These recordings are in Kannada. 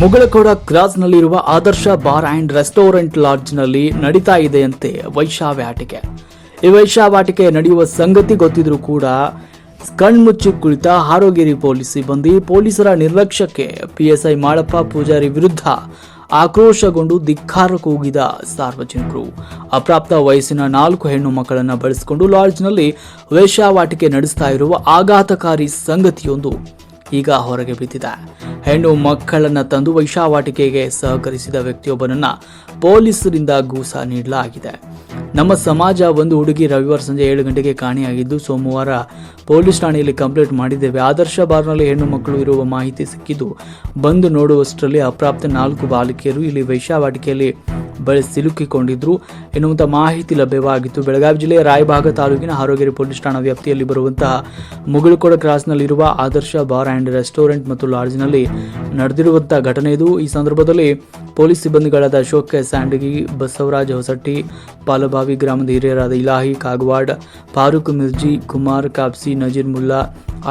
ಮುಗಳಕೋಡ ಕ್ರಾಸ್ನಲ್ಲಿರುವ ಆದರ್ಶ ಬಾರ್ ಅಂಡ್ ರೆಸ್ಟೋರೆಂಟ್ ಲಾಡ್ಜ್ನಲ್ಲಿ ನಡೀತಾ ಇದೆಯಂತೆ ವೈಶಾವ್ಯಾಟಿಕೆ ಈ ವೈಶಾವಾಟಿಕೆ ನಡೆಯುವ ಸಂಗತಿ ಗೊತ್ತಿದ್ರೂ ಕೂಡ ಕಣ್ಮುಚ್ಚಿ ಕುಳಿತ ಹಾರೋಗಿರಿ ಪೊಲೀಸ್ ಸಿಬ್ಬಂದಿ ಪೊಲೀಸರ ನಿರ್ಲಕ್ಷ್ಯಕ್ಕೆ ಪಿಎಸ್ಐ ಮಾಳಪ್ಪ ಪೂಜಾರಿ ವಿರುದ್ಧ ಆಕ್ರೋಶಗೊಂಡು ಧಿಕ್ಕಾರ ಕೂಗಿದ ಸಾರ್ವಜನಿಕರು. ಅಪ್ರಾಪ್ತ ವಯಸ್ಸಿನ ನಾಲ್ಕು ಹೆಣ್ಣು ಮಕ್ಕಳನ್ನು ಬಳಸಿಕೊಂಡು ಲಾಡ್ಜ್ನಲ್ಲಿ ವೇಷಾವಾಟಿಕೆ ನಡೆಸ್ತಾ ಇರುವ ಆಘಾತಕಾರಿ ಸಂಗತಿಯೊಂದು. ಈಗ ಹೊರಗೆ ಬಿದ್ದಿದೆ. ಹೆಣ್ಣು ಮಕ್ಕಳನ್ನು ತಂದು ವೈಶಾವಾಟಿಕೆಗೆ ಸಹಕರಿಸಿದ ವ್ಯಕ್ತಿಯೊಬ್ಬನನ್ನ ಪೊಲೀಸರಿಂದ ಗೂಸ ನೀಡಲಾಗಿದೆ. ನಮ್ಮ ಸಮಾಜ ಒಂದು ಹುಡುಗಿ ರವಿವಾರ ಸಂಜೆ ಏಳು ಗಂಟೆಗೆ ಕಾಣೆಯಾಗಿದ್ದು, ಸೋಮವಾರ ಪೊಲೀಸ್ ಠಾಣೆಯಲ್ಲಿ ಕಂಪ್ಲೇಂಟ್ ಮಾಡಿದ್ದೇವೆ. ಆದರ್ಶ ಬಾರ್ನಲ್ಲಿ ಹೆಣ್ಣು ಮಕ್ಕಳು ಇರುವ ಮಾಹಿತಿ ಸಿಕ್ಕಿದ್ದು, ಬಂದು ನೋಡುವಷ್ಟರಲ್ಲಿ ಅಪ್ರಾಪ್ತ ನಾಲ್ಕು ಬಾಲಕಿಯರು ಇಲ್ಲಿ ವೈಶಾವಾಟಿಕೆಯಲ್ಲಿ ಬಳಿ ಸಿಲುಕಿಕೊಂಡಿದ್ರು. ಎನ್ನುವಂಥ ಮಾಹಿತಿ ಲಭ್ಯವಾಗಿತ್ತು. ಬೆಳಗಾವಿ ಜಿಲ್ಲೆಯ ರಾಯಭಾಗ ತಾಲೂಕಿನ ಹಾರೋಗೆರೆ ಪೊಲೀಸ್ ಠಾಣಾ ವ್ಯಾಪ್ತಿಯಲ್ಲಿ ಬರುವಂತಹ ಮುಗುಳುಕೋಡ ಕ್ರಾಸ್ನಲ್ಲಿರುವ ಆದರ್ಶ ಬಾರ್ ಆ್ಯಂಡ್ ರೆಸ್ಟೋರೆಂಟ್ ಮತ್ತು ಲಾಡ್ಜ್ನಲ್ಲಿ ನಡೆದಿರುವಂತಹ ಘಟನೆ ಇದು. ಈ ಸಂದರ್ಭದಲ್ಲಿ ಪೊಲೀಸ್ ಸಿಬ್ಬಂದಿಗಳಾದ ಅಶೋಕ್ ಸ್ಯಾಂಡಗಿ ಬಸವರಾಜ್ ಹೊಸಟ್ಟಿ ಪಾಲಭಾವಿ ಗ್ರಾಮದ ಹಿರಿಯರಾದ ಇಲಾಹಿ ಕಾಗವಾಡ್, ಫಾರೂಕ್ ಮಿರ್ಜಿ, ಕುಮಾರ್ ಕಾಪ್ಸಿ, ನಜೀರ್ ಮುಲ್ಲಾ,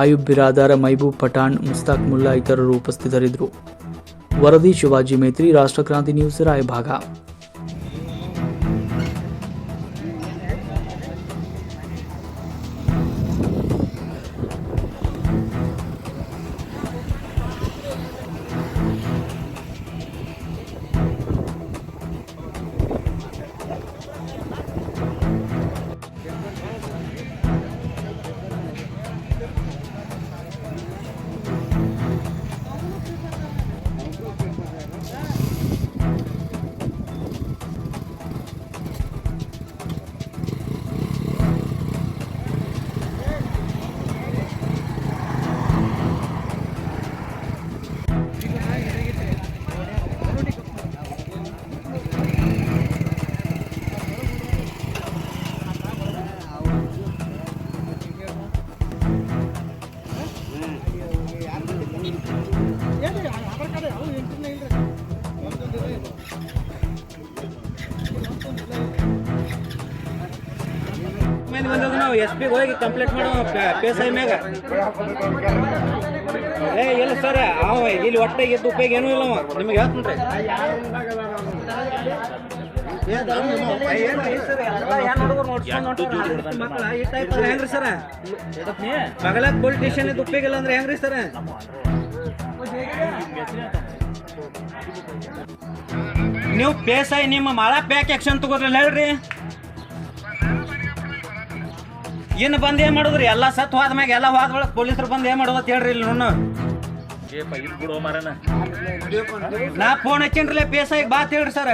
ಆಯುಬ್ ಬಿರಾದಾರ್, ಮೈಬೂಬ್ ಪಠಾಣ್, ಮುಸ್ತಾಕ್ ಮುಲ್ಲಾ ಇತರರು ಉಪಸ್ಥಿತರಿದ್ದರು. ವರದಿ ಶಿವಾಜಿ ಮೇತ್ರಿ ರಾಷ್ಟ್ರಕ್ರಾಂತಿ ನ್ಯೂಸ್, ರಾಯಭಾಗ. ಮಂದಿ ಬಂದದ್ದು ನಾವು ಎಸ್ ಪಿಗೆ ಹೋಗಿ ಕಂಪ್ಲೇಂಟ್ ಮಾಡೋ ಪಿ ಎಸ್ ಐ ಮ್ಯಾಗ. ಏ, ಇಲ್ಲ ಸರ್, ಅವ ಇಲ್ಲಿ ಒಟ್ಟೆ ಎದ್ದು ಉಪಯೋಗ ಏನೂ ಇಲ್ಲ ಅವ. ನಿಮಗೆ ಹೇಳ್ತೀನಿ ಹೆಂಗ್ರಿ ಸರ ಬಗಲಾಗ ಪೊಲೀಸ್ ಸ್ಟೇಷನ್ ಇದು ಉಪಯೋಗ ಇಲ್ಲ ಅಂದ್ರೆ ಹೆಂಗ್ರಿ ಸರ? ನೀವು ಪೇಸಾಯಿ ನಿಮ್ಮ ಮಾಳ ಪ್ಯಾಕ್ ಆಕ್ಷನ್ ತಗೋದ್ರಲ್ಲ ಹೇಳ್ರಿ. ಇನ್ನು ಬಂದು ಏನು ಮಾಡೋದ್ರಿ? ಎಲ್ಲ ಸತ್ ಹೋದ ಮ್ಯಾಗ ಎಲ್ಲ ಹೋದ ಒಳಗೆ ಪೊಲೀಸರು ಬಂದು ಏನು ಮಾಡೋದು ಹೇಳ್ರಿ ಇಲ್ಲಿ ನೋಡು ನಾ ಫೋನ್ ಹಚ್ಚಿನ್ರಿ ಬೇಸಾಯ ಬಾತ್ ಹೇಳ್ರಿ ಸರ್.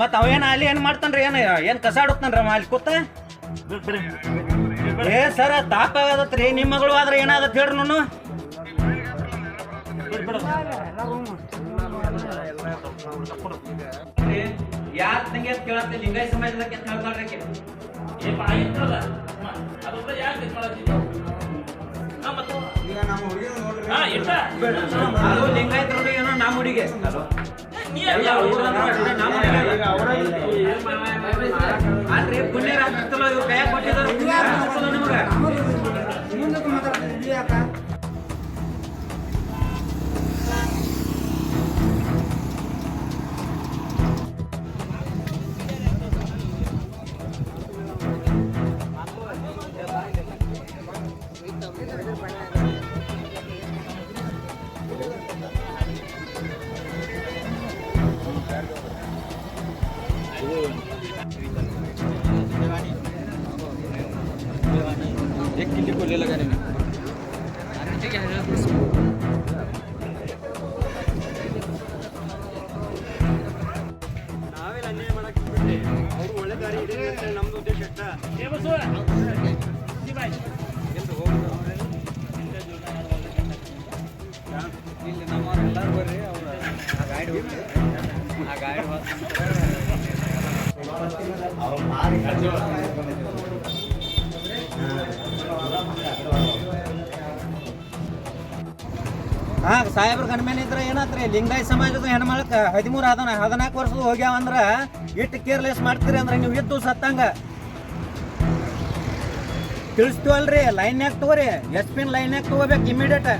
ಮತ್ತೆ ಅವೇನ ಅಲ್ಲಿ ಏನ್ ಮಾಡ್ತಾನ್ರಿ? ಏನು ಏನು ಕಸಾಡುತ್ತಾನ್ರಿ ಅವ ಅಲ್ಲಿ ಕೂತ? ಏ ಸರ ತಾಪ ಆಗದತ್ರಿ. ನಿಮ್ಮ ಮಗಳು ಆದ್ರೆ ಏನಾದತ್ ಹೇಳ್ರಿ ನೋನು ಯಾರ್ ತಂಗಿ ಅಂತ ಕೇಳತ್ತೆ ಲಿಂಗಾಯ ಸಮಾಜದಕ್ಕೆ ಅಂತ ಹೇಳ್ತಾಳ್ರಿ ಆಕಿ. ಅದು ಲಿಂಗಾಯತ ಹುಡುಗಿ ಏನೋ ನಮ್ಮ ಹುಡುಗಿ ಎಲ್ಲ ಹುಡುಗರು ಅಷ್ಟೇ ನಮ್ಮ ಹುಡುಗಿ ಅಲ್ಲ. ಆದ್ರೆ ಪುಣ್ಯ ರಾಷ್ಟ್ರದಲ್ಲ ಇವ್ರು ಕೈಯಾಗ ಕೊಟ್ಟಿದ್ದಾರೆ ನಿಮ್ಗೆ ಮುಂದಕ್ಕೆ ನಿಮ್ಗೆ ನಾವೆಲ್ಲ ಹಾ, ಸಾಹೇಬ್ರ ಕಣ್ಮೇನ ಇದ್ರ ಏನಾತ್ರಿ? ಲಿಂಗಾಯ ಸಮಾಜದ ಹೆಣ್ಮಳಕ್ ಹದಿಮೂರು ಆದ ಹದಿನಾಲ್ಕು ವರ್ಷದ ಹೋಗ್ಯಾವ ಅಂದ್ರ ಇಟ್ಟು ಕೇರ್ಲೆಸ್ ಮಾಡ್ತೀರಿ ಅಂದ್ರೆ ನೀವು ಇದ್ದು ಸತ್ತಂಗ. ತಿಳಿಸ್ತೀವಲ್ರಿ ಲೈನ್ಯಾಗ ತಗೋರಿ ಎಸ್ ಪಿನ್ ಲೈನ್ಯಾಗ ತಗೋಬೇಕು ಇಮಿಡಿಯೇಟ್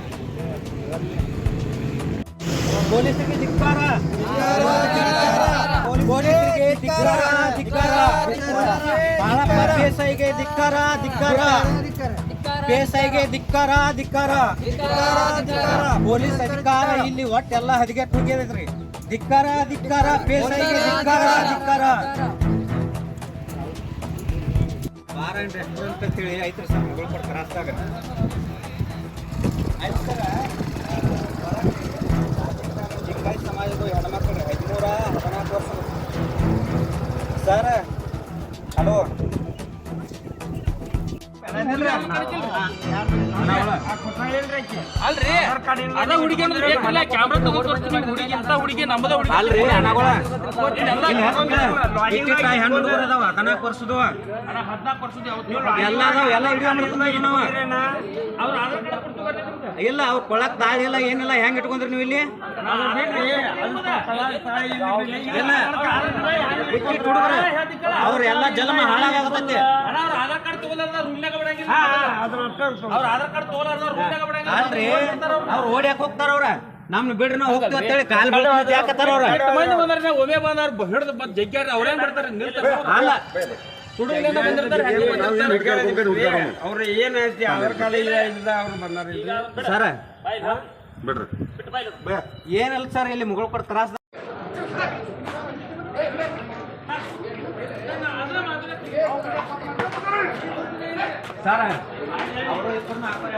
ಪೊಲೀಸರಿಗೆ ಧಿಕ್ಕಾರ. ಪೊಲೀಸರಿಗೆ ಧಿಕ್ಕಾರ ಧಿಕ್ಕಾರ. ಬಾಳಪ್ಪ ದೇಸಾಯಿಗೆ ಧಿಕ್ಕಾರ ಧಿಕ್ಕಾರ. ದೇಸಾಯಿಗೆ ಧಿಕ್ಕಾರ ಧಿಕ್ಕಾರ. ಪೊಲೀಸ್ ಅಧಿಕಾರ ಇಲ್ಲಿ ಒಟ್ಟೆಲ್ಲ ಹದಿಗೆಟ್ಟು ಹೋಗ್ಯದೈತ್ರಿ. ಧಿಕ್ಕಾರ ಧಿಕ್ಕಾರ ಬೇಸಾಯಿಗೆ ಧಿಕ್ಕಾರ ಧಿಕ್ಕಾರ. ಬಾರ್ ಅಂಡ್ ರೆಸ್ಟೋರೆಂಟ್ ಅಂತ ಹೇಳಿ ಐತ್ರಿ ಸರ್ ಮುಗಳ್ಕೊಡ್ ಅಷ್ಟಾಗ. ಆಯ್ತು ಸರ. ಅದ ಹುಡುಗಿ ಅಂದ್ರೆ ಬೇಕಲ್ಲ ಕ್ಯಾಮ್ರಾ ತಗೊಂಡ್ ತೋರಿಸ್ತೀನಿ ಹುಡುಗಿ ಅಂತ ಹುಡುಗಿ ನಮ್ಮದ ಹುಡುಗಿ ಅಲ್ರಿ ಅಣ್ಣಗಳ ಎಲ್ಲ ಹೆಣ್ಣು ಹುಡುಗರು ಅದಾವ ಹದಿನಾಲ್ಕು ವರ್ಷದವ ಹದಿನಾಲ್ಕು ವರ್ಷದ ಯಾವತ್ತು ಎಲ್ಲ ಅದಾವ ಎಲ್ಲ ಅವ್ರ ಆಧಾರ್ ಕಾರ್ಡ್. ಇಲ್ಲ ಅವ್ರು ಕೊಳಕ್ ತಾಳಿ ಇಲ್ಲ ಏನಿಲ್ಲ ಹೆಂಗ್ ಇಟ್ಕೊಂಡ್ರಿ ನೀವು ಇಲ್ಲಿ? ಅವ್ರೆಲ್ಲ ಅವ್ರ ಎಲ್ಲ ಜನ್ಮ ಹಾಳಾಗತ್ತೆ ಅಲ್ರಿ ಅವ್ರು ಓಡ್ಯಾಕ ಹೋಗ್ತಾರ ಅವ್ರ. ನಮ್ನ ಬಿಡ್ರಿ ನಾವು ಹೋಗ್ತೀವಿ ಅಂತೇಳಿ ಕಾಲ್ ಬೀಳ್ತೈತಿ ಯಾಕತ್ತಾರ ಅವ್ರ? ಒಮ್ಮೆ ಬಂದಾರ ಹಿಡಿದು ಬಂದ್ ಜಗ್ಗ್ಯಾರ ಅವ್ರೇನ್ ನಿಲ್ತಾರೆ. ಅಲ್ಲ. ಸುಡುವಿನಿಂದ ಬಂದಿರ್ತಾರೆ ಹಂಗೆ ಬಂದಿರ್ತಾರೆ. ಅವ್ರು ಏನ್ ಐತಿ ಆಧಾರ್ ಕಾರ್ಡ್ ಇಲ್ಲ ಇಲ್ಲ ಅವ್ರು ಬಂದಾರ ಇಲ್ಲ ಸರ ಬಿಡ್ರಿ ಏನಲ್ಲ ಸರ್ ಇಲ್ಲಿ ಮುಗಳ ಕೊಡ ತ್ರಾಸ ಸರ ಅವರು ಇಬ್ಬರನ್ನ ಹಾಕೋರಿ,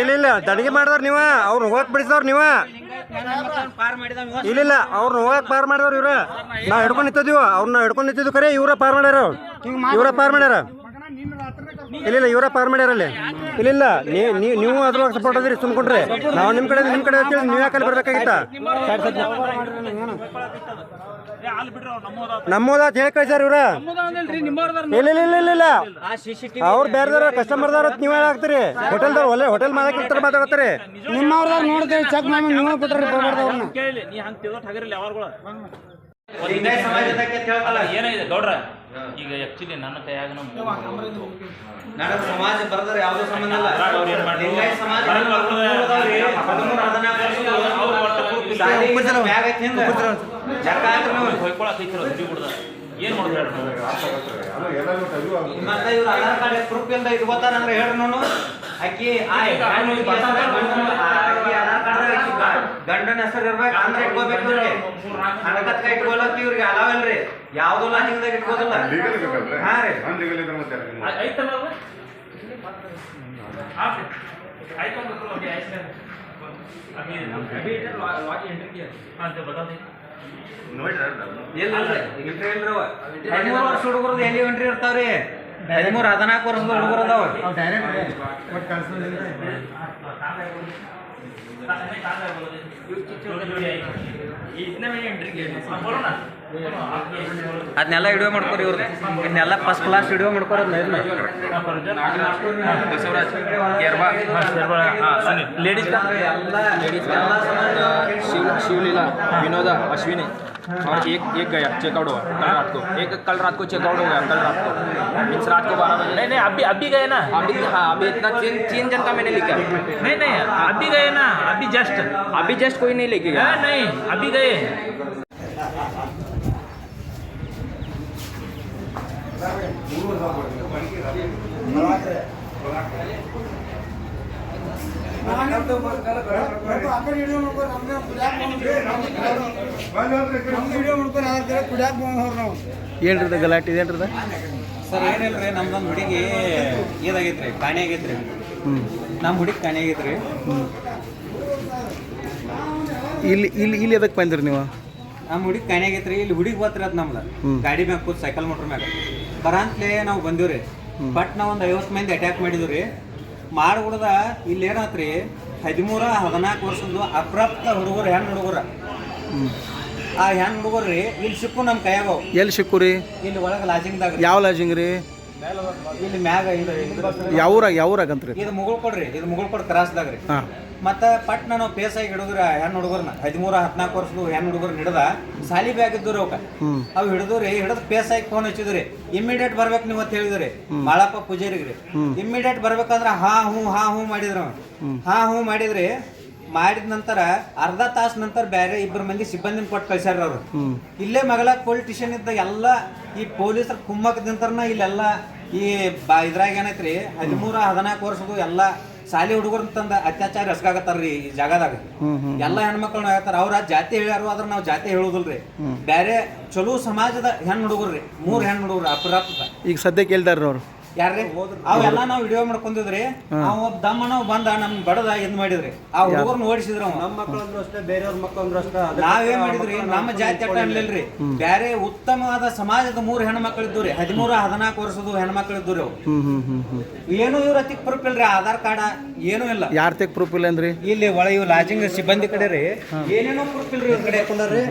ಇಲ್ಲ ಇಲ್ಲ ತಡಿಗೆ ಮಾಡಿದವ್ರು ನೀವ, ಅವ್ರು ಹೋಗಕ್ ಬಿಡಿಸವ್ರು ನೀವ. ಇಲ್ಲ ಅವ್ರನ್ನ ಹೋಗಕ್ ಪಾರ್ ಮಾಡಿದವ್ರು ಇವ್ರ. ನಾವ್ ಹಿಡ್ಕೊಂಡ್ ನಿಂತಿದ್ವಿ ಅವ್ರನ್ನ ಹಿಡ್ಕೊಂಡ್ ನಿಂತಿದ್ವಿ ಕರೆ ಇವ್ರ ಪಾರ್ ಮಾಡ್ಯಾರ ಇವ್ರ ಪಾರ್ ಮಾಡ್ಯಾರ. ಇಲ್ಲ ಇಲ್ಲ, ಇವರ ಪಾರ್ ಮಾಡ್ಯಾರ ಅಲ್ಲಿ. ಇಲ್ಲ ಇಲ್ಲ ನೀವು ಅದ್ರೊಳಗೆ ಸಪೋರ್ಟ್ ಅದ್ರಿ ಸುಮ್ಕೊಂಡ್ರಿ ನಾವು ನಿಮ್ ಕಡೆ ನಿಮ್ ಕಡೆ ನೀವು ಯಾಕಲ್ಲಿ ಬರ್ಬೇಕಾಗಿತ್ತ? ನಮ್ಮೋದ ನಮ್ಮೋದ ಅಂತ ಹೇಳಿ ಕಳ್ಸ್ಯಾರ ಇವ್ರ. ಇಲ್ಲ ಅವ್ರು ಬೇರೆದವ್ರ ಕಸ್ಟಮರ್ದವ್ರ ನೀವ್ ಹಾಕ್ತೀರಿ ಹೋಟೆಲ್ದವ್ರು ಒಳ್ಳೆ ಹೋಟೆಲ್ ಮಾಲಕ್ ಇರ್ತಾರ ಮಾತಾಡ್ತಾರೆ ನಿಮ್ಮವ್ರದಾಗ ನೋಡ್ತೇವೆ ಚೆಕ್ ಮಾಡಿ ನೀವು ಬಿಟ್ರಿ ಬರ್ಬಾರ್ದವ್ರನ್ನ ಕೇಳಿ ನೀ ಹಂಗ ತಿಳ್ದೊಟ್ಟು ಹಗರಿಲ್ಲ. ಏನಾಗಿದೆ? ಗೌಡ್ರ ಈಗ ಆಕ್ಚುಲಿ ನನ್ನ ಕೈಯಾಗ ನನಗ್ ಸಮಾಜ ಬರದ್ರ ಯಾವ್ದು ಸಂಬಂಧ ಇಲ್ಲ? ಲಿಂಗಾಯತ ಸಮಾಜ ಹದಿಮೂರು ಹದಿನಾಲ್ಕು. ಬ್ಯಾಗ್ ಐತಿ ಹಿಂದ. ಹೊಯ್ಕೊಳಕ್ ಐತಿರ ಏನ್ ಮತ್ತೆ ಇವ್ರ ಆಧಾರ್ ಕಾರ್ಡ್ ಪ್ರೂಫ್ ಇಲ್ದ ಇಟ್ಕೋತಾರ ಅಂದ್ರೆ ಹೇಳ್ರಿ ನಾನು ಅಕ್ಕಿ ಆ ಹೆಣ್ಣು ಹುಡ್ಗಿ ಗಂಡನ- ಆ ಅಕ್ಕಿ ಆಧಾರ್ ಕಾರ್ಡ್ ಗಂಡನ ಹೆಸರು ಇರ್ಬೇಕು ಅಂದ್ರೆ ಇಟ್ಕೋಬೇಕು ಇವ್ರಿಗೆ ಹಣಕತ್ಕ ಇಟ್ಕೊಳಕ್ ಇವ್ರಿಗೆ ಅಲಾವ್ ಇಲ್ರಿ ಯಾವ್ದು ಲಾಜಿಂಗ್ದಾಗ ಇಟ್ಕೋದಿಲ್ಲ ಹಾ ರೀ ಅಭಿ ಇದ್ರೆ ಲಾ- ಲಾಗಿ ಹದಿಮೂರು ವರ್ಷ ಹುಡುಗರು ಎಲ್ಲಿ ಎಂಟ್ರಿ ಇರ್ತಾವ್ರಿ? ಹದಿಮೂರು ಹದಿನಾಲ್ಕು ವರ್ಷದ ಹುಡುಗರು ಅದಾವ. ಅದನ್ನೆಲ್ಲ ವಿಡಿಯೋ ಮಾಡ್ಕೊರಿ ಇವ್ರು ಇದನ್ನೆಲ್ಲ ಫಸ್ಟ್ ಕ್ಲಾಸ್ ವಿಡಿಯೋ ಮಾಡ್ಕೋರಿ ಲೇಡೀಸ್ ಲೇಡೀಸ್ ಶಿವಲೀಲಾ ವಿನೋದ ಅಶ್ವಿನಿ. और एक एक गया चेकआउट हुआ कल रात को। एक कल रात को चेकआउट हो गया कल रात को। मीन्स रात को बारह बजे। नहीं नहीं अभी अभी गए ना। अभी हाँ अभी इतना चीन चीन जन का मैंने लिखा। नहीं नहीं हाँ। अभी गए ना अभी जस्ट अभी जस्ट कोई नहीं लेके गया। हाँ, नहीं अभी गए। हैं ಏನ್ರದ ಗಲಾಟೆ ಏನ್ರದ? ಸರ್ ಏನಿಲ್ರಿ ನಮ್ದೊಂದು ಹುಡುಗಿ ಇದಾಗೈತ್ರಿ ಕಾಣೆ ಆಗೈತ್ರಿ. ನಮ್ಮ ಹುಡುಗಿ ಕಾಣೆ ಆಗೈತ್ರಿ. ಇಲ್ಲಿ ಇಲ್ಲಿ ಇಲ್ಲಿ ಎದಕ್ಕೆ ಬಂದಿರಿ ನೀವು? ನಮ್ಮ ಹುಡುಗಿ ಕೈನಾಗೈತ್ರಿ ಇಲ್ಲಿ ಹುಡುಗಿ ಬರ್ತಿರ ಅದ್ ನಮ್ದು. ಗಾಡಿ ಮ್ಯಾಗ ಕೂತ್ ಸೈಕಲ್ ಮೋಟ್ರ್ ಮ್ಯಾಗ. ಬರಂತ್ಲೆ ನಾವು ಬಂದಿವ್ರಿ. ಬಟ್ ನಾವು ಒಂದು ಐವತ್ತು ಮಂದಿ ಅಟ್ಯಾಕ್ ಮಾಡಿದ್ವಿ ಮಾಡ್ಬಿಡ್ದ ಇಲ್ಲಿ ಏನಾತ್ರಿ ಹದಿಮೂರ ಹದಿನಾಲ್ಕು ವರ್ಷದ್ದು ಅಪ್ರಾಪ್ತ ಹುಡುಗರು ಹೆಣ್ಣು ಹುಡುಗರ. ಆ ಹೆಣ್ಣು ಹುಡುಗರ್ರಿ ಇಲ್ಲಿ ಸಿಕ್ಕು ನಮ್ಮ ಕೈಯಾಗ ಎಲ್ಲಿ ಸಿಕ್ಕು ರೀ? ಇಲ್ಲಿ ಒಳಗೆ ಲಾಜಿಂಗ್ದಾಗ ಯಾವ ಲಾಜಿಂಗ್ ರೀ? ಇಲ್ಲಿ ಮ್ಯಾಗ ಇದು ಇದು ಬರ್ತದೆ. ಯಾವ ಊರಾಗ ಯಾವ ಊರಾಗಂತ್ರಿ ಇದು ಮುಗುಳ್ ಕೊಡ್ರಿ ಇದು ಮುಗುಳ್ ಕೊಡ್ ಕ್ರಾಸ್ದಾಗ ರೀ. ಹಾಂ. ಮತ್ತ ಪಟ್ನ ನಾವು ಪೇಸಾಗಿ ಹಿಡಿದ್ರ ಹೆಣ್ಣು ಹುಡುಗರ್ನ ಹದಿಮೂರ ಹದಿನಾಲ್ಕು ವರ್ಷದ ಹೆಣ್ಣು ಹುಡುಗರ್ನ ಹಿಡ್ದ ಸಾಲಿ ಬ್ಯಾಗ್ ಇದ್ದು ಅವಕ್ಕ. ಅವ್ ಹಿಡಿದ್ರಿ ಪೇಸ್ ಆಗಿ ಫೋನ್ ಹಚ್ಚಿದ್ರಿ. ಇಮಿಡಿಯೇಟ್ ಬರ್ಬೇಕು ನೀವು ಅಂತ ಹೇಳಿದ್ರಿ. ಮಾಳಪ್ಪ ಪೂಜಾರಿಗ್ರಿ. ಇಮಿಡಿಯೇಟ್ ಬರ್ಬೇಕಂದ್ರ ಹಾ ಹೂ ಹಾ ಹೂ ಮಾಡಿದ್ರ ಹಾ ಹೂ ಮಾಡಿದ್ರಿ. ಮಾಡಿದ ನಂತರ ಅರ್ಧ ತಾಸು ನಂತರ ಬೇರೆ ಇಬ್ಬರು ಮಂದಿ ಸಿಬ್ಬಂದಿನ ಕೊಟ್ಟು ಕಳಿಸ್ಯಾರ ಅವರು. ಇಲ್ಲೇ ಮಗಳ ಪೊಲೀಸ್ ಸ್ಟೇಷನ್ ಇದ್ದ ಎಲ್ಲ ಈ ಪೊಲೀಸರ ಕುಮ್ಮಕ್ ನಿಂತರ್ನ ಇಲ್ಲೆಲ್ಲ ಈ ಬಾ ಇದ್ರಾಗ ಏನೈತ್ರಿ ಹದಿಮೂರ ಹದಿನಾಲ್ಕು ವರ್ಷದ್ದು ಎಲ್ಲ ಶಾಲೆ ಹುಡುಗರ ತಂದ ಅತ್ಯಾಚಾರ ಎಸ್ಕಾಗತ್ತಾರ್ರಿ ಈ ಜಾಗದಾಗ. ಎಲ್ಲ ಹೆಣ್ಮಕ್ಳು ಆಗತ್ತಾರ. ಅವ್ರ ಜಾತಿ ಹೇಳ್ಯಾರು ಆದ್ರ ನಾವು ಜಾತಿ ಹೇಳುದಿಲ್ರಿ. ಬ್ಯಾರೆ ಚಲೋ ಸಮಾಜದ ಹೆಣ್ಣು ಹುಡುಗರ್ರಿ. ಮೂರ್ ಹೆಣ್ಣು ಹುಡುಗರು ಅಪರಾಧ ಈಗ ಸದ್ಯಕ್ಕೆ ಹೇಳ್ದಾರ ಅವ್ರು. ಯಾರ್ರಿ? ಅವೆಲ್ಲ ನಾವು ವಿಡಿಯೋ ಮಾಡ್ಕೊಂಡಿದ್ರಿ ಅವ ಒಬ್ಬ ದಮ್ಮನ ಬಂದ ನಮ್ ಬಡದ ಇದ್ ಮಾಡಿದ್ರಿ. ಆ ಹುಡುಗರ್ನ ಓಡಿಸಿದ್ರ ನಮ್ಮ ಮಕ್ಕಳಂದ್ರು ಅಷ್ಟೇ ಬೇರೆಯವ್ರ ಮಕ್ಕಳಂದ್ರು ಅಷ್ಟೇ ನಾವೇ ಮಾಡಿದ್ರಿ? ನಮ್ಮ ಜಾತಿ ಅಟ್ಟ ಅನ್ಲಿಲ್ರಿ. ಬ್ಯಾರೆ ಉತ್ತಮವಾದ ಸಮಾಜದ ಮೂರು ಹೆಣ್ಮಕ್ಳಿದ್ದು ರೀ ಹದಿಮೂರು ಹದಿನಾಲ್ಕು ವರ್ಷದ ಹೆಣ್ಮಕ್ಳಿದ್ದು ರೀ ಅವು. ಏನು ಇವ್ರ ಅತಿಕ್ ಪ್ರೂಫ್ ಇಲ್ರಿ. ಆಧಾರ್ ಕಾರ್ಡ್ ಏನೂ ಇಲ್ಲ. ಯಾರ ತೆಗ್ ಪ್ರೂಫ್ ಇಲ್ಲ ಅಂದ್ರಿ? ಇಲ್ಲಿ ಒಳ ಇವ್ ಲಾಜಿಂಗ್ ಸಿಬ್ಬಂದಿ ಕಡೆ ರೀ. ಏನೇನೋ ಪ್ರೂಫ್ ಇಲ್ರಿ ಇವ್ರ ಕಡೆ. ಹಾಕೊಂಡ್ರಿ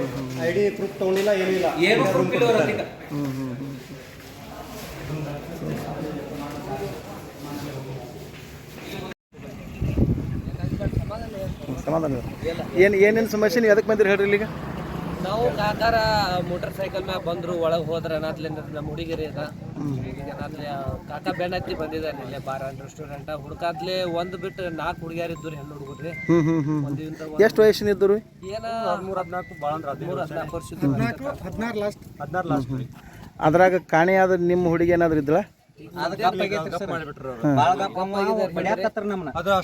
ಐ ಡಿ ಪ್ರೂಫ್ ತಗೊಂಡಿಲ್ಲ ಏನಿಲ್ಲ ಏನು ಪ್ರೂಫ್ ಇಲ್ಲ ಸಮಾಧಾನ ಏನು ಏನೇನು ಸಮಸ್ಯೆ ನೀವು ಅದಕ್ಕೆ ಬಂದಿರಿ ಹೇಳ್ರಿ ಈಗ ನಾವು ಕಾಕಾರ ಮೋಟರ್ ಸೈಕಲ್ ಮ್ಯಾಗ ಬಂದ್ರು ಒಳಗೆ ಹೋದ್ರೆ ಅನಾತ್ಲಿಂದ ನಮ್ಮ ಹುಡುಗಿರಿ ಅದ ಕಾಕಾ ಕಾಕ ಬೆನ್ನತ್ತಿ ಬಂದಿದ್ದಾನೆ ಇಲ್ಲೇ ಬಾರ್ ಅಂಡ್ ರೆಸ್ಟೋರೆಂಟ್ ಹುಡುಕಾದ್ಲೆ ಒಂದು ಬಿಟ್ಟು ನಾಲ್ಕು ಹುಡುಗಿಯರ್ ಇದ್ದರು ಹೆಣ್ಣು ಹುಡುಗರಿ ಎಷ್ಟು ವಯಸ್ಸಿನ ಇದ್ದರು? ಏನ? ಹದಿಮೂರು ಹದಿನಾಲ್ಕು ಭಾಳ ಅಂದ್ರೆ ಹದಿನಾಲ್ಕು ವರ್ಷ ಹದಿನಾರು ಲಾಸ್ಟ್ ಹದಿನಾರು ಲಾಸ್ಟ್ ಅದ್ರಾಗ ಕಾಣೆಯಾದ ನಿಮ್ಮ ಹುಡುಗಿ ಏನಾದ್ರು ಇದ್ಲ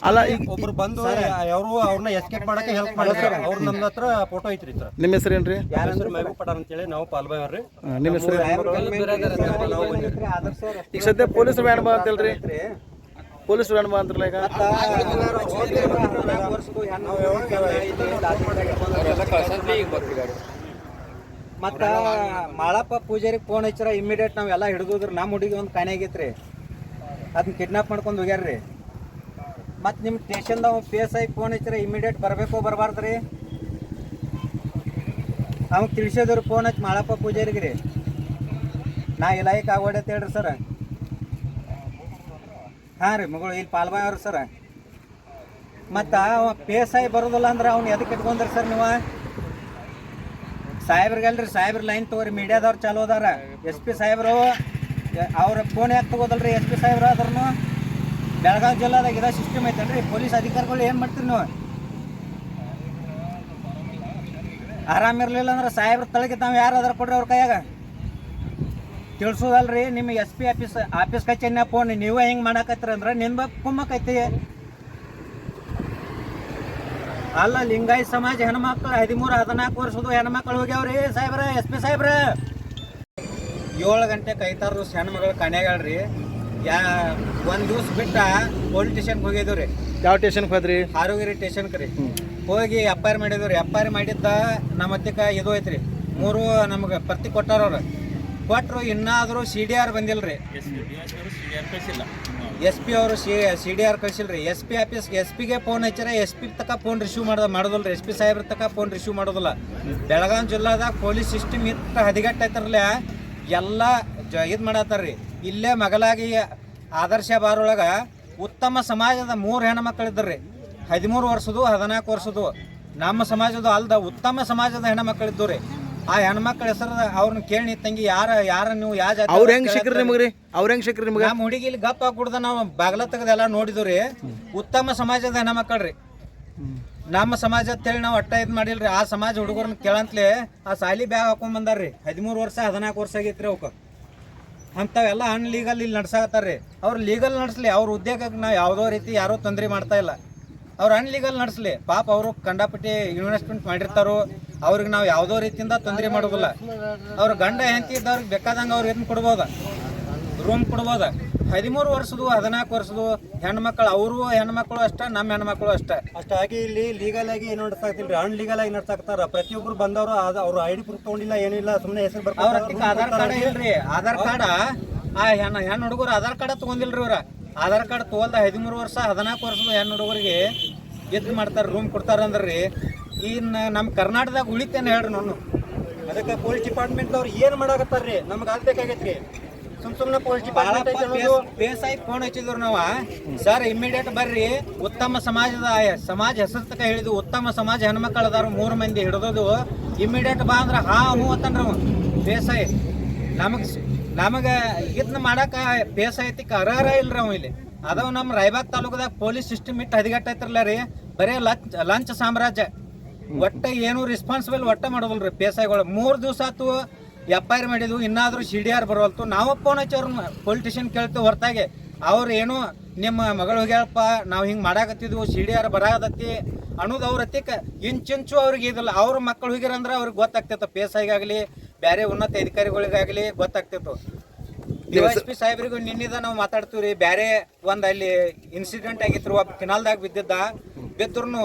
ಅಲ್ಲ ಈಗ ಒಬ್ರು ಬಂದು ಅವರು ಅವ್ರನ್ನ ಎಸ್ಕೇಪ್ ಮಾಡಕ್ಕೆ ಹೆಲ್ಪ್ ಮಾಡಿದ್ರು ಅವ್ರ ನಮ್ಮ ಹತ್ರ ಫೋಟೋ ಐತ್ರಿ ಸರ್ ನಿಮ್ಮ ಹೆಸರು ಏನ್ರಿ ಹೆಸರು ಮೆಹಬೂಬ್ ಅಂತ ಅಂತೇಳಿ ನಾವು ಪಾಲ್ಬಾಯ್ ಅವ್ರಿ ಹಾಂ, ನಿಮ್ಮ ಹೆಸರು ಈಗ ಸದ್ಯ ಪೊಲೀಸ್ ವ್ಯಾನ್ ಬಾ ಅಂತೇಳ್ರಿ ಪೊಲೀಸ್ ವ್ಯಾನ್ ಬಾ ಅಂತಾರಲ್ಲ ಈಗ ಮತ್ತ ಮಾಳಪ್ಪ ಪೂಜಾರಿ ಫೋನ್ ಹಚ್ಚರ ಇಮಿಡಿಯೇಟ್ ಎಲ್ಲ ಹಿಡ್ದೋದ್ರ ನಮ್ಮ ಹುಡುಗಿ ಒಂದು ಕಾಣೆ ಆಗೈತ್ರಿ. ಅದನ್ನ ಕಿಡ್ನಾಪ್ ಮಾಡ್ಕೊಂಡು ಹೋಗ್ಯಾರ್ರಿ. ಮತ್ತು ನಿಮ್ಮ ಸ್ಟೇಷನ್ದಾಗ ಪಿ ಎಸ್ ಐ ಫೋನ್ ಹಚ್ಚರ ಇಮಿಡಿಯೇಟ್ ಬರಬೇಕು ಬರಬಾರ್ದು ರೀ ಅವ್ನು ತಿಳಿಸಿದ್ರು ಫೋನ್ ಹಚ್ಚಿ ಮಾಳಪ್ಪ ಪೂಜಾರಿಗೆ ರೀ ನಾ ಇಲಾಖೆ ಆಗೋಡೆ ಅಂತ ಹೇಳ್ರಿ ಸರ್. ಹಾಂ ರೀ, ಮಗಳು ಇಲ್ಲಿ ಪಾಲ್ಬಾಯ್ ಅವ್ರು ಸರ್. ಮತ್ತು ಅವ ಪಿ ಎಸ್ ಐ ಬರೋದಿಲ್ಲ ಅಂದ್ರೆ ಅವ್ನು ಎದಕ್ಕೆ ಇಟ್ಕೊಂಡ್ರಿ ಸರ್ ನೀವು? ಸಾಹೇಬ್ರಿಗಲ್ರಿ, ಸಾಹೇಬ್ರ ಲೈನ್ ತಗೋರಿ, ಮೀಡಿಯಾದವ್ರು ಚಾಲೋ ಅದಾರ. ಎಸ್ ಪಿ ಸಾಹೇಬ್ರು ಅವ್ರ ಫೋನ್ ಯಾಕೆ ತಗೋದಲ್ರಿ ಎಸ್ ಪಿ ಸಾಹೇಬ್ರು ಆದ್ರೂ ಬೆಳಗಾವಿ ಜಿಲ್ಲಾದಾಗ ಇದ ಸಿಸ್ಟಮ್ ಐತಲ್ರಿ ಪೊಲೀಸ್ ಅಧಿಕಾರಿಗಳು ಏನು ಮಾಡ್ತೀರಿ ನೀವು? ಆರಾಮಿರ್ಲಿಲ್ಲ ಅಂದ್ರೆ ಸಾಹೇಬ್ರ ತಳಗೆ ತಾವು ಯಾರು ಆದ್ರೆ ಕೊಡ್ರಿ ಅವ್ರ ಕೈಯಾಗ? ತಿಳಿಸೋದಲ್ರಿ ನಿಮ್ಮ ಎಸ್ ಪಿ ಆಫೀಸ್ ಆಫೀಸ್ ಕಚೇರಿನ ಫೋನ್ ನೀವೇ ಹೆಂಗೆ ಮಾಡಾಕತ್ತೀರ ಅಂದ್ರೆ ನಿನ್ನ ಕುಮ್ಮಕೈತಿ ಅಲ್ಲ ಲಿಂಗಾಯತ್ ಸಮಾಜ ಹೆಣ್ಮಕ್ಳು ಹದಿಮೂರು ಹದಿನಾಲ್ಕು ವರ್ಷದ ಹೆಣ್ಮಕ್ಳು ಹೋಗ್ಯಾವ್ರಿ. ಸಾಹೇಬ್ರ ಎಸ್ ಪಿ ಸಾಹೇಬ್ರ. ಏಳು ಗಂಟೆ ಕೈತಾರ ಹೆಣ್ಮಗಳು ಕಣೆಗಳ್ರಿ ಯಾ ಒಂದ್ ದಿವ್ಸ ಬಿಟ್ಟ ಪೊಲೀಸ್ ಸ್ಟೇಷನ್ಗೆ ಹೋಗಿದ್ವಿ ರೀ ಯಾವ ಸ್ಟೇಷನ್ ಹೋದ್ರಿ? ಹಾರೋಗಿರಿ ಸ್ಟೇಷನ್ಗೆ ರೀ. ಹೋಗಿ ಎಫ್ ಐ ಆರ್ ಮಾಡಿದ್ವಿ ರೀ ಎಫ್ ಐ ಆರ್ ಮಾಡಿದ್ದ ನಮ್ಮ ಹತ್ತಿಕ ಇದು ಐತ್ರಿ. ಮೂರು ನಮ್ಗೆ ಪರ್ತಿ ಕೊಟ್ಟಾರ ಅವ್ರು ಕೊಟ್ಟರು ಇನ್ನಾದರೂ ಸಿ ಡಿ ಆರ್ ಬಂದಿಲ್ಲ ರೀ ಎಸ್ ಪಿ ಅವರು ಸಿ ಸಿ ಡಿ ಆರ್ ಕಳಿಸಿಲ್ರಿ. ಎಸ್ ಪಿ ಆಫೀಸ್ ಎಸ್ ಪಿಗೆ ಫೋನ್ ಹಚ್ಚಾರ ಎಸ್ ಪಿ ತಕ ಫೋನ್ ರಿಸೀವ್ ಮಾಡೋದು ಮಾಡೋದಿಲ್ಲ ಎಸ್ ಪಿ ಸಾಹೇಬ್ರ ತಕ ಫೋನ್ ರಿಸೀವ್ ಮಾಡೋದಿಲ್ಲ. ಬೆಳಗಾವಿ ಜಿಲ್ಲಾದಾಗ ಪೊಲೀಸ್ ಸಿಸ್ಟಮ್ ಇತ್ತು ಹದಿಗಟ್ಟೈತಾರಲ್ಲ ಎಲ್ಲ ಜ ಇದು ಮಾಡತ್ತಾರ್ರಿ ಇಲ್ಲೇ ಮಗಲಾಗಿ ಆದರ್ಶ ಬಾರೊಳಗೆ ಉತ್ತಮ ಸಮಾಜದ ಮೂರು ಹೆಣ್ಮಕ್ಳು ರೀ ಹದಿಮೂರು ವರ್ಷದ್ದು, ಹದಿನಾಲ್ಕು ವರ್ಷದ್ದು. ನಮ್ಮ ಸಮಾಜದ ಅಲ್ದ ಉತ್ತಮ ಸಮಾಜದ ಹೆಣ್ಮಕ್ಳು ಇದ್ದು ರೀ ಆ ಹೆಣ್ಮಕ್ಳ ಹೆಸರು ಅವ್ರನ್ನ ಕೇಳಿ ತಂಗಿ ಯಾರ ಯಾರ ನೀವು ಯಾವ ಜಾತಿ ಅವ್ರು ಹೆಂಗ್ ಸಿಕ್ರಿ ನಿಮಗೆ ರೀ ಅವ್ರು ಹೆಂಗ್ ಸಿಕ್ರಿ ನಿಮ್ಗೆ? ನಮ್ಮ ಹುಡುಗಿ ಇಲ್ಲಿ ಗಪ್ಪ ಕುಡ್ದ ನಾವು ಬಾಗ್ಲ ತೆಗೆದೆಲ್ಲ ನೋಡಿದ್ವಿ ಉತ್ತಮ ಸಮಾಜದ ಹೆಣ್ಮಕ್ಳ್ರಿ. ನಮ್ಮ ಸಮಾಜ ಅಂತೇಳಿ ನಾವು ಅಟ್ಟ ಇದು ಮಾಡಿಲ್ರಿ. ಆ ಸಮಾಜ ಹುಡುಗರನ್ನ ಕೇಳಂತ್ಲೆ ಆ ಸಾಲಿ ಬ್ಯಾಗ್ ಹಾಕೊಂಡ್ ಬಂದಾರ್ರಿ. ಹದಿಮೂರು ವರ್ಷ ಹದಿನಾಲ್ಕು ವರ್ಷ ಆಗೈತ್ರಿ ಅವಕ್ಕೆ ಅಂಥವೆಲ್ಲ ಅನ್ಲೀಗಲ್ ಇಲ್ಲಿ ನಡ್ಸಾಕತ್ತಾರ್ರಿ. ಅವ್ರು ಲೀಗಲ್ ನಡೆಸ್ಲಿ. ಅವ್ರ ಉದ್ಯೋಗಕ್ಕೆ ನಾವು ಯಾವುದೋ ರೀತಿ ಯಾರೋ ತೊಂದರೆ ಮಾಡ್ತಾ ಇಲ್ಲ. ಅವ್ರು ಅನ್ಲೀಗಲ್ ನಡ್ಸ್ಲಿ. ಪಾಪ ಅವರು ಕಂಡಾಪಟ್ಟಿ ಇನ್ವೆಸ್ಟ್ಮೆಂಟ್ ಮಾಡಿರ್ತಾರೋ. ಅವ್ರಿಗೆ ನಾವು ಯಾವುದೋ ರೀತಿಯಿಂದ ತೊಂದರೆ ಮಾಡೋದಿಲ್ಲ. ಅವ್ರ ಗಂಡ ಹೆಂಡತಿ ಇದ್ದವ್ರಿಗೆ ಬೇಕಾದಂಗೆ ಅವ್ರಿಗೆ ಏನು ಕೊಡ್ಬೋದು. ರೂಮ್ ಕೊಡ್ಬೋದು. ಹದಿಮೂರು ವರ್ಷದ್ದು ಹದಿನಾಲ್ಕು ವರ್ಷದ್ದು ಹೆಣ್ಮಕ್ಳು ಅವರು ಹೆಣ್ಮಕ್ಳು ಅಷ್ಟೇ ನಮ್ಮ ಹೆಣ್ಮಕ್ಳು ಅಷ್ಟೇ. ಅಷ್ಟಾಗಿ ಇಲ್ಲಿ ಲೀಗಲ್ ಆಗಿ ಏನು ನಡ್ಸಾಕ್ತಿಲ್ರಿ ಅನ್ ಲೀಗಲ್ ಆಗಿ ನಡ್ಸಾಕ್ತಾರ ಪ್ರತಿಯೊಬ್ರು ಬಂದವರು ಅವ್ರ ಐ ಡಿ ಪ್ರೂಫ್ ತಗೊಂಡಿಲ್ಲ ಏನಿಲ್ಲ ಸುಮ್ಮನೆ ಹೆಸರು ಬರ್ತಾರೆ ಆಧಾರ್ ಕಾರ್ಡ್ ಇಲ್ರಿ. ಆಧಾರ್ ಕಾರ್ಡ ಆ ಹೆಣ್ಣು ಹೆಣ್ಣು ಹುಡುಗರು ಆಧಾರ್ ಕಾರ್ಡ್ ತೊಗೊಂಡಿಲ್ರಿ ಇವ್ರ ಆಧಾರ್ ಕಾರ್ಡ್ ತೊಗೊಲ್ದ ಹದಿಮೂರು ವರ್ಷ ಹದಿನಾಲ್ಕು ವರ್ಷದ ಹೆಣ್ಣು ಹುಡುಗರಿಗೆ ಎದ್ದು ಮಾಡ್ತಾರೆ ರೂಮ್ ಕೊಡ್ತಾರ ಅಂದ್ರಿ. ಇನ್ನು ನಮ್ಮ ಕರ್ನಾಟಕದಾಗ ಉಳಿತೇನೆ ಹೇಳ್ರಿ ನಾನು. ಅದಕ್ಕೆ ಪೊಲೀಸ್ ಡಿಪಾರ್ಟ್ಮೆಂಟ್ ಅವ್ರು ಏನು ಮಾಡಾಕತ್ತಾರ್ರಿ? ನಮ್ಗೆ ಆಗ್ಬೇಕಾಗೈತ್ರಿ. ಸುಮ್ ಸುಮ್ಮನೆ ಪೊಲೀಸ್ ಡಿಪಾರ್ಟ್ಮೆಂಟ್ ಬೇಸಾಯಿ ಫೋನ್ ಹಚ್ಚಿದ್ರು ನಾವು. ಸರ್ ಇಮಿಡಿಯೇಟ್ ಬರ್ರಿ. ಉತ್ತಮ ಸಮಾಜದ ಸಮಾಜ ಹೆಸರು ತಕ ಹೇಳಿದ್ವು ಉತ್ತಮ ಸಮಾಜ ಹೆಣ್ಮಕ್ಳು ಅದಾರ ಮೂರು ಮಂದಿ ಹಿಡಿದೋದು. ಇಮಿಡಿಯೇಟ್ ಬಾ ಅಂದ್ರೆ ಹಾ ಹ್ಞೂ ಅಂತನ್ರಿ ಅವ. ಬೇಸಾಯ. ನಮಗೆ ನಮಗೆ ಇದನ್ನ ಮಾಡಕ್ಕೆ ಬೇಸಾಯ ಐತಿ ಅರ್ಹರ ಇಲ್ರಿ ಅವ ಇಲ್ಲಿ. ಅದಾವ ನಮ್ಮ ರಾಯಬಾಗ್ ತಾಲೂಕದಾಗ ಪೊಲೀಸ್ ಸಿಸ್ಟಮ್ ಇಟ್ಟು ಹದಿಗಟ್ಟೈತ್ರಲ್ಲ ರೀ. ಬರೇ ಲಂಚ್ ಲಂಚ್ ಸಾಮ್ರಾಜ್ಯ. ಒಟ್ಟ ಏನು ರೆಸ್ಪಾನ್ಸಿಬಲ್ ಒಟ್ಟ ಮಾಡೋದಿಲ್ರಿ. ಪೇಸಾಯಿಗಳು. ಮೂರು ದಿವಸ ಆತು ಎಫ್ ಐ ಆರ್ ಮಾಡಿದ್ವು. ಇನ್ನಾದ್ರೂ ಸಿ ಡಿ ಆರ್ ಬರೋಲ್ತು ನಾವು ಫೋನ್ ಹಚ್ಚವ್ರ ಪೊಲಿಟಿಷಿಯನ್ ಕೇಳ್ತೇವೆ ಹೊರತಾಗೆ. ಅವ್ರು ಏನು, ನಿಮ್ಮ ಮಗಳು ಹೋಗ್ಯಾಳಪ್ಪ, ನಾವು ಹಿಂಗೆ ಮಾಡಾಕತ್ತಿದ್ವು. ಸಿ ಡಿ ಆರ್ ಬರಾಗತ್ತಿ ಅನ್ನೋದು ಅವ್ರ ಹತ್ತಿಕ ಇಂಚಿಂಚು ಅವ್ರಿಗೆ ಇದಿಲ್ಲ. ಅವ್ರ ಮಕ್ಕಳು ಹೋಗಿರಂದ್ರೆ ಅವ್ರಿಗೆ ಗೊತ್ತಾಗ್ತಿತ್ತು. ಪಿ ಎಸ್ ಐಗಾಗಲಿ ಬೇರೆ ಉನ್ನತ ಅಧಿಕಾರಿಗಳಿಗಾಗಲಿ ಗೊತ್ತಾಗ್ತಿತ್ತು. ಡಿ ಎಸ್ ಪಿ ಸಾಹೇಬ್ರಿಗೂ ನಿನ್ನಿದ ನಾವು ಮಾತಾಡ್ತೀವಿ ರೀ ಬೇರೆ ಒಂದು ಅಲ್ಲಿ ಇನ್ಸಿಡೆಂಟ್ ಆಗಿತ್ತು. ಒಬ್ಬ ಕಿನಾಲ್ದಾಗ ಬಿದ್ದಿದ್ದ. ಬಿದ್ರು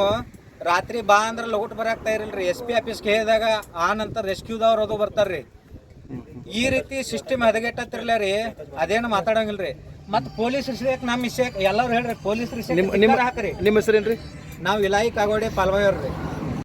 ರಾತ್ರಿ ಬಾ ಅಂದ್ರೆ ಲಗುಟ್ ಬರಾಕ್ತಾ ಇರಲ್ರಿ ಎಸ್ ಪಿ ಆಫೀಸ್ಗೆ ಹೇಳಿದಾಗ ಆ ನಂತರ ರೆಸ್ಕ್ಯೂದವ್ರು ಅದು ಬರ್ತಾರ್ರಿ. ಈ ರೀತಿ ಸಿಸ್ಟಮ್ ಹದಗೆಟ್ಟತ್ತಿರ್ಲ ರೀ ಅದೇನು ಮಾತಾಡಂಗಿಲ್ರಿ. ಮತ್ ಪೊಲೀಸ್ ರಿಷೇಕ್ ನಮ್ಮ ವಿಷಯ ಎಲ್ಲರೂ ಹೇಳ್ರಿ ಪೊಲೀಸ್ ರಿಷೇಕ್ ಹಾಕ್ರಿ. ನಿಮ್ಮ ಹೆಸರೇನ್ರಿ? ನಾವು ಇಲಾಯಿ ಕಾಗೋಡೆ ಪಾಲ್ವಾಯವ್ರಿ